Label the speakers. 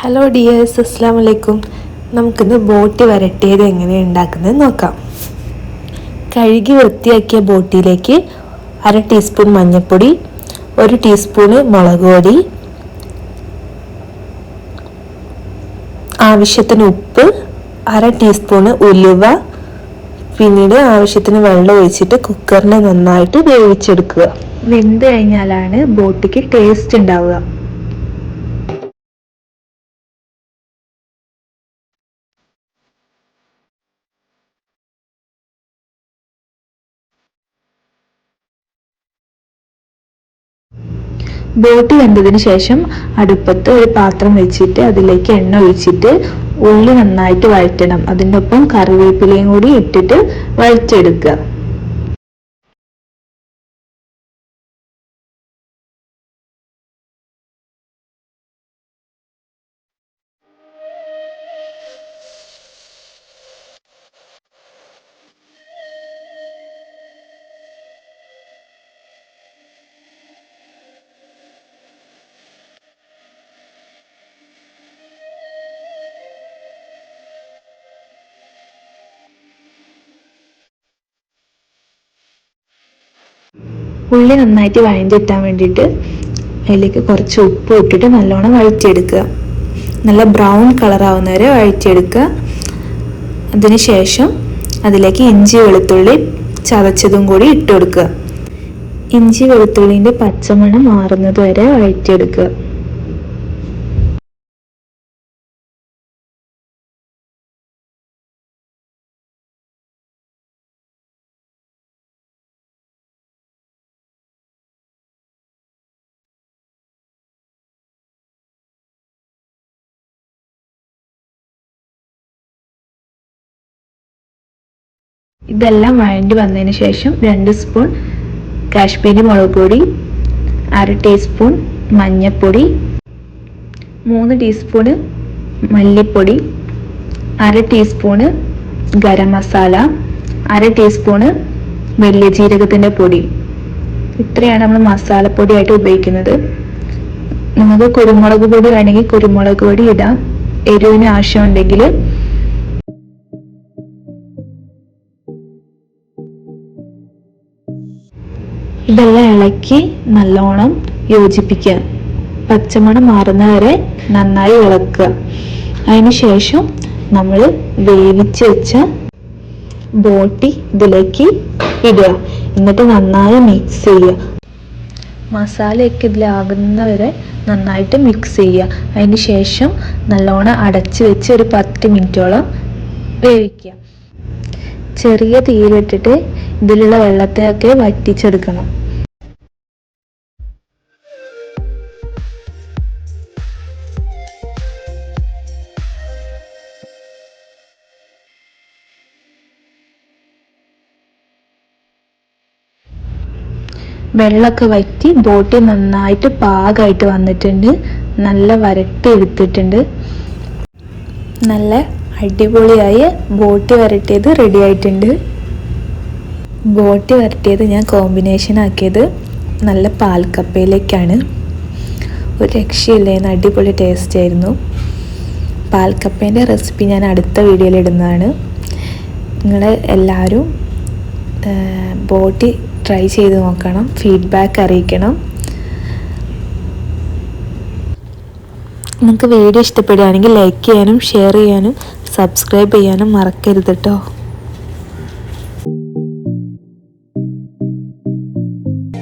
Speaker 1: Hello dears അസ്സാം വലൈക്കും നമുക്കിന്ന് ബോട്ടി വരട്ടിയത് എങ്ങനെയാണ് ഉണ്ടാക്കുന്നത് നോക്കാം. കഴുകി വൃത്തിയാക്കിയ ബോട്ടിയിലേക്ക് അര ടീസ്പൂൺ മഞ്ഞൾപ്പൊടി ഒരു ടീസ്പൂണ് മുളക് പൊടി ആവശ്യത്തിന് ഉപ്പ് അര ടീസ്പൂണ് ഉലുവ പിന്നീട് ആവശ്യത്തിന് വെള്ളം ഒഴിച്ചിട്ട് കുക്കറിനെ നന്നായിട്ട് വേവിച്ചെടുക്കുക. വെന്ത് കഴിഞ്ഞാലാണ് ബോട്ടിക്ക് ടേസ്റ്റ് ഉണ്ടാവുക. ബോട്ടി വെന്തതിന് ശേഷം അടുപ്പത്ത് ഒരു പാത്രം വെച്ചിട്ട് അതിലേക്ക് എണ്ണ ഒഴിച്ചിട്ട് ഉള്ളി നന്നായിട്ട് വഴറ്റണം. അതിന്റെ ഒപ്പം കറിവേപ്പിലയും കൂടി ഇട്ടിട്ട് വഴറ്റെടുക്കുക ഉള്ളി നന്നായിട്ട് വഴഞ്ഞിട്ടാൻ വേണ്ടിയിട്ട് അതിലേക്ക് കുറച്ച് ഉപ്പ് ഇട്ടിട്ട് നല്ലോണം വഴറ്റിയെടുക്കുക. നല്ല ബ്രൗൺ കളർ ആവുന്നവരെ വഴറ്റിയെടുക്കുക. അതിനുശേഷം അതിലേക്ക് ഇഞ്ചി വെളുത്തുള്ളി ചതച്ചതും കൂടി ഇട്ട് കൊടുക്കുക. ഇഞ്ചി വെളുത്തുള്ളിന്റെ പച്ചമണം മാറുന്നത് വരെ വഴറ്റിയെടുക്കുക. ഇതെല്ലാം വഴണ്ടി വന്നതിന് ശേഷം രണ്ട് സ്പൂൺ കാശ്മീരി മുളക് പൊടി അര ടീസ്പൂൺ മഞ്ഞൾപ്പൊടി മൂന്ന് ടീസ്പൂണ് മല്ലിപ്പൊടി അര ടീസ്പൂണ് ഗരം മസാല അര ടീസ്പൂണ് വലിയ ജീരകത്തിന്റെ പൊടി. ഇത്രയാണ് നമ്മൾ മസാലപ്പൊടിയായിട്ട് ഉപയോഗിക്കുന്നത്. നമുക്ക് കുരുമുളക് പൊടി വേണമെങ്കിൽ കുരുമുളക് പൊടി ഇടാം. എരിവിന് ആവശ്യമുണ്ടെങ്കിൽ ഇതെല്ലാം ഇളക്കി നല്ലോണം യോജിപ്പിക്കുക. പച്ചമണം മാറുന്നവരെ നന്നായി ഇളക്കുക. അതിനുശേഷം നമ്മൾ വേവിച്ച് വെച്ച ബോട്ടി ഇതിലേക്ക് ഇടുക. എന്നിട്ട് നന്നായി മിക്സ് ചെയ്യുക. മസാലയൊക്കെ ഇതിലാകുന്നവരെ നന്നായിട്ട് മിക്സ് ചെയ്യുക. അതിന് ശേഷം നല്ലോണം അടച്ച് വെച്ച് ഒരു പത്ത് മിനിറ്റോളം വേവിക്കുക. ചെറിയ തീയിലിട്ടിട്ട് ഇതിലുള്ള വെള്ളത്തെയൊക്കെ വറ്റിച്ചെടുക്കണം. വെള്ളമൊക്കെ വറ്റി ബോട്ടി നന്നായിട്ട് പാകമായിട്ട് വന്നിട്ടുണ്ട്. നല്ല വരട്ടി എടുത്തിട്ടുണ്ട്. നല്ല അടിപൊളിയായി ബോട്ടി വരട്ടിയത് റെഡി ആയിട്ടുണ്ട്. ബോട്ടി വരട്ടിയത് ഞാൻ കോമ്പിനേഷൻ ആക്കിയത് നല്ല പാൽക്കപ്പയിലേക്കാണ്. ഒരു രക്ഷയില്ലായിരുന്നു അടിപൊളി ടേസ്റ്റ് ആയിരുന്നു. പാൽക്കപ്പേന്റെ റെസിപ്പി ഞാൻ അടുത്ത വീഡിയോയിൽ ഇടുന്നതാണ്. നിങ്ങൾ എല്ലാവരും ബോട്ടി ട്രൈ ചെയ്ത് നോക്കണം. ഫീഡ്ബാക്ക് അറിയിക്കണം. നിങ്ങൾക്ക് വീഡിയോ ഇഷ്ടപ്പെടുകയാണെങ്കിൽ ലൈക്ക് ചെയ്യാനും ഷെയർ ചെയ്യാനും സബ്സ്ക്രൈബ് ചെയ്യാനും മറക്കരുത് കേട്ടോ